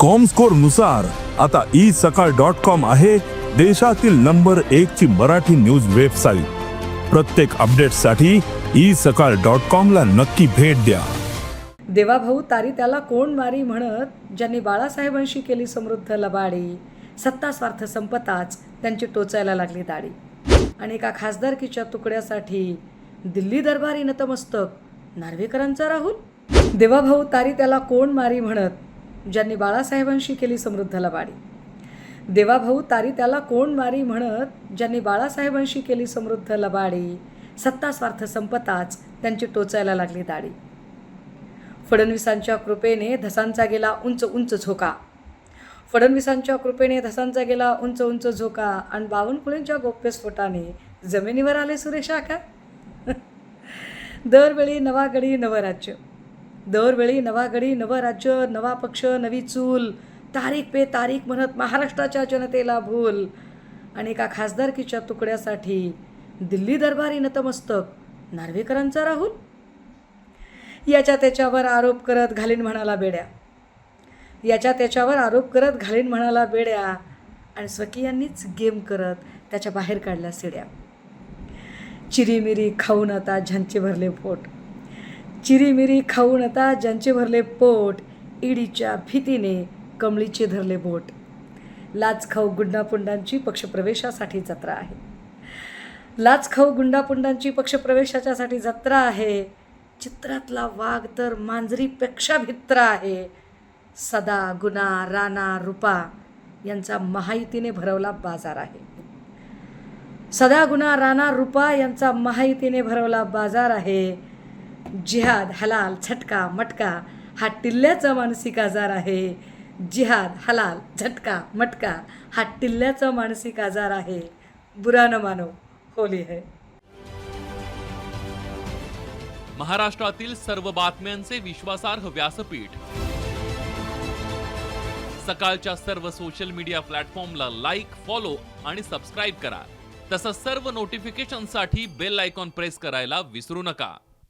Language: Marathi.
कॉमस्कोरनुसार आता ई सकाळ डॉट कॉम आहे देशातील नंबर एक ची मराठी न्यूज वेबसाईट प्रत्येक अपडेटसाठी ई सकाळ डॉट कॉम ला नक्की भेट द्या. देवाभाऊ तारी त्याला कोण मारी म्हणत? ज्यांनी बाळासाहेबांशी केली समृद्ध लबाडी सत्ता स्वार्थ संपताच त्यांची टोचायला लागली दाढी. आणि एका खासदारकीच्या तुकड्यासाठी दिल्ली दरबारी नतमस्तक नार्वेकरांचा राहुल? देवाभाऊ तारी त्याला कोण मारी म्हणत? ज्यांनी बाळासाहेबांशी केली समृद्ध लबाडी देवाभाऊ तारी त्याला कोण मारी म्हणत? ज्यांनी बाळासाहेबांशी केली समृद्ध लबाडी सत्ता स्वार्थ संपताच त्यांची टोचायला लागली दाढी. फडणवीसांच्या कृपेने धसांचा गेला उंच उंच झोका. फडणवीसांच्या कृपेने धसांचा गेला उंच उंच झोका आणि बावनकुळेंच्या गोप्यस्फोटाने जमिनीवर आले सुरेश आका. दरवेळी नवा गडी नवं राज्य. दरवेळी नवा गडी नवं राज्य नवा पक्ष नवी चूल तारीख पे तारीख म्हणत महाराष्ट्राच्या जनतेला भूल. आणि एका खासदारकीच्या तुकड्यासाठी दिल्ली दरबारी नतमस्तक नार्वेकरांचा राहुल? याच्या त्याच्यावर आरोप करत घालीन म्हणाला बेड्या. याच्या त्याच्यावर आरोप करत घालीन म्हणाला बेड्या. आणि स्वकीयांनीच गेम करत त्याच्या बाहेर काढल्या सिड्या. चिरीमिरी खाऊन आता झांचे भरले पोट. चिरीमिरी खाऊन आता ज्यांचे भरले पोट ईडीच्या भीतीने कमळीचे धरले बोट. लाच खाऊ गुंडापुंडांची पक्षप्रवेशासाठी जत्रा आहे. लाच खाऊ गुंडापुंडांची पक्षप्रवेशाच्यासाठी जत्रा आहे. चित्रातला वाघ तर मांजरीपेक्षा भित्र आहे. सदा गुना राणा रुपा यांचा महायुतीने भरवला बाजार आहे. सदा गुना राणा रुपा यांचा महायुतीने भरवला बाजार आहे. जिहाद हलाल झटका मटका हा टिल्ल्याचा मानसिक आजार आहे. जिहाद हलाल झटका मटका हा टिल्ल्याचा मानसिक आजार आहे. बुरा न मानो होली है. महाराष्ट्रातील सर्व बातम्यांचे विश्वासार्ह व्यासपीठ. सकाळच्या सर्व सोशल मीडिया प्लॅटफॉर्मला लाईक फॉलो आणि सबस्क्राईब करा. तसंच सर्व नोटिफिकेशनसाठी बेल आयकॉन प्रेस करायला विसरू नका.